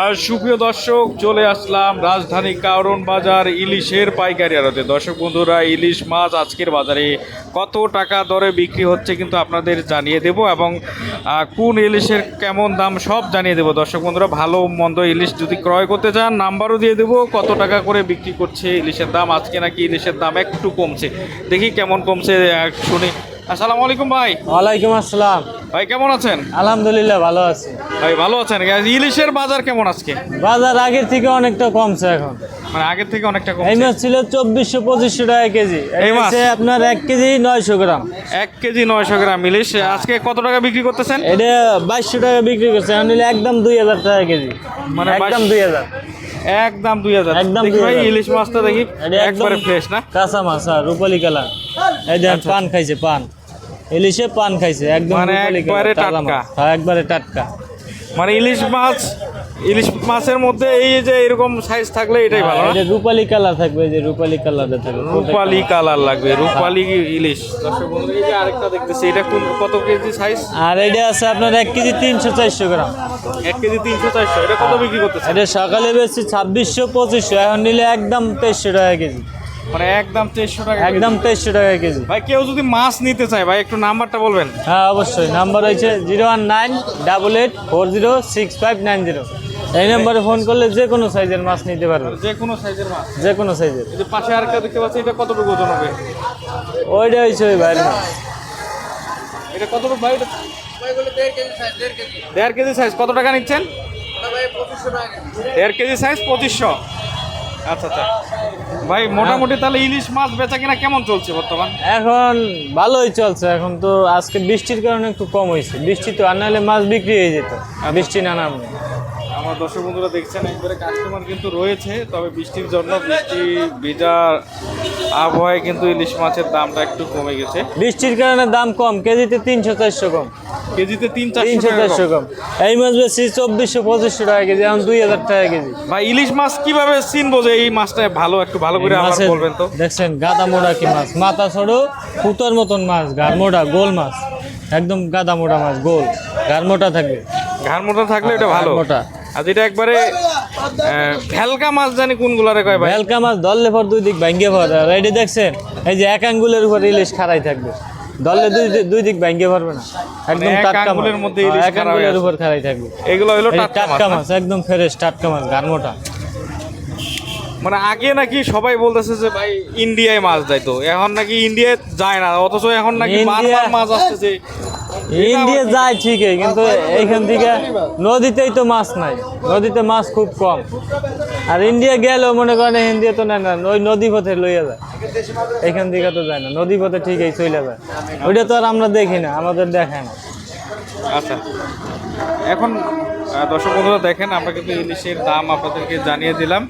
আর সুপ্রিয় দর্শক, চলে আসলাম রাজধানী কারণ বাজার ইলিশের পাইকারি আড়তে। দর্শক বন্ধুরা, ইলিশ মাছ আজকের বাজারে কত টাকা দরে বিক্রি হচ্ছে কিন্তু আপনাদের জানিয়ে দেব এবং কোন ইলিশের কেমন দাম সব জানিয়ে দেব। দর্শক বন্ধুরা, ভালো মন্দ ইলিশ যদি ক্রয় করতে চান, নাম্বারও দিয়ে দেবো, কত টাকা করে বিক্রি করছে ইলিশের দাম, আজকে নাকি ইলিশের দাম একটু কমছে। দেখি কেমন কমছে শুনি। আসসালামু আলাইকুম ভাই। ওয়ালাইকুম আসসালাম। ভাই কেমন আছেন? আলহামদুলিল্লাহ ভালো আছি। ভাই ভালো আছেন? ইলিশের বাজার কেমন আজকে? বাজার আগের থেকে অনেকটা কমছে এখন। মানে আগের থেকে অনেকটা এই মাছ ছিল চব্বিশশো পঁচিশশো টাকা কেজি। এই মাছ? আপনার এক কেজি নয়শো গ্রাম। এক কেজি নয়শো গ্রাম ইলিশ। আজকে কত টাকা বিক্রি করতেছেন? এটা বাইশশো টাকা বিক্রি করছে। নিলে একদম দুই হাজার টাকা কেজি। মানে একদম দুই হাজার। একদম দুই হাজার। একদম ভাই ইলিশ মাছটা দেখি। একবারে ফ্রেশ না? কাঁচা মাছ আর রূপালি কালার। এই দেখেন আচ্ছা, পান খাইছে পান। ইলিশে পান খাইছে একদম মানে একবারে কালার টাটকা। হ্যাঁ একবারে টাটকা। মানে ইলিশ মাছ ইলিশ মাছের মধ্যে এই যে এরকম সাইজ থাকলে এটাই ভালো না? এটা রূপালি কালার থাকবে এই যে রূপালি কালারটা থাকবে রূপালি কালার লাগবে রূপালি ইলিশ। দর্শক বন্ধুরা, এই যে আরেকটা দেখতেছি এটা কোন- কত কেজি সাইজ আর এটা আছে আপনার এক কেজি তিনশো চারশো গ্রাম। এক কেজি তিনশো চারশো এটা কত বিক্রি করতেছে এটা সকালে বেশি ছাব্বিশশো পঁচিশশো এখন নিলে একদম তেইশশো টাকা কেজি। মানে একদম তেইশশো টাকা একদম তেইশশো টাকা কেজি। ভাই কেউ যদি মাছ নিতে চায় ভাই একটু নাম্বারটা বলবেন? হ্যাঁ অবশ্যই। নাম্বার হয়েছে zero one nine double eight four zero six five nine zero. এই নম্বরে ফোন করলে যে কোনো সাইজের মাছ নিতে পারবে। যে কোনো সাইজের মাছ। যে কোনো সাইজের। এই যে পাশে আরেকটা দেখতে পাচ্ছি এটা কতটুকু ওজন হবে? ওইটা হয়েছে ওই মাছ। এটা কতটুকু ভাই এটা? দেড় কেজি সাইজ কত টাকা নিচ্ছেন? দেড় কেজি সাইজ পঁচিশশো। আচ্ছা আচ্ছা। ভাই মোটামুটি তাহলে ইলিশ মাছ বেচা কিনা কেমন চলছে বর্তমান? এখন ভালোই চলছে এখন তো আজকে বৃষ্টির কারণে একটু কম হয়েছে। বৃষ্টি তো আর নাহলে মাছ বিক্রি হয়ে যেত বৃষ্টি না নামলে। আমার দর্শক বন্ধুরা দেখছেন একবারে কাস্টমার কিন্তু রয়েছে তবে বৃষ্টির জন্য বৃষ্টি ভেজা আবহাওয়ায় কিন্তু ইলিশ মাছের দামটা একটু কমে গেছে। বৃষ্টির কারণে দাম কম কেজিতে তিনশো চারশো কম। কেজিতে তিন চারশো চারশো। কম। এই মাছ বেশি চব্বিশশো পঁচিশশো টাকা কেজি এখন দুই হাজার টাকা কেজি। ভাই ইলিশ মাছ কীভাবে চিনবো যে এই মাছটা ভালো একটু ভালো করে আমার বলবেন তো? দেখছেন গাদা মোড়া কি মাছ? মাথা ছোড়ো ফুটোর মতন মাছ মোটা গোল মাছ। একদম গাদা মোটা মাছ গোল। গার মোটা থাকবে। ঘাড় মোটা থাকলে এটা ভালো। মোটা। আর যেটা একবারে ভেলকা মাছ জানি কোনগুলারে কয় ভাই? ভেলকা মাছ ধরলে পর দুই দিক ভাঙ্গে পড়ে আর দেখছেন এই যে এক আঙ্গুলের উপর ইলিশ খাড়াই থাকবে। ধরলে দুই দুই দিক পারবে না। একদম টাটকা মাছ। আঙ্গুলের মধ্যে হ্যাঁ, এক আঙ্গুলের উপর থাকবে। এগুলো হলো টাটকা মাছ। একদম ফ্রেশ টাটকা মাছ মানে আগে নাকি সবাই বলতেছে যে ভাই ইন্ডিয়ায় মাছ যাইতো এখন নাকি ইন্ডিয়ায় যায় না। অথচ এখন নাকি বারবার মাছ আসতেছে। ইন্ডিয়া যায় ঠিকই কিন্তু এইখান থেকে নদীতেই তো মাছ নাই। নদীতে মাছ খুব কম। আর ইন্ডিয়া গেলেও মনে করেন ইন্ডিয়া তো না না, ওই নদী পথে লইয়া যায়। এখান থেকে তো যায় না, নদী পথে ঠিকই চলে যায়। ওইটা তো আর আমরা দেখি না, আমাদের দেখায় না। আচ্ছা। এখন দর্শক বন্ধুরা দেখেন, আমরা কিন্তু ইলিশের দাম আপনাদেরকে জানিয়ে দিলাম।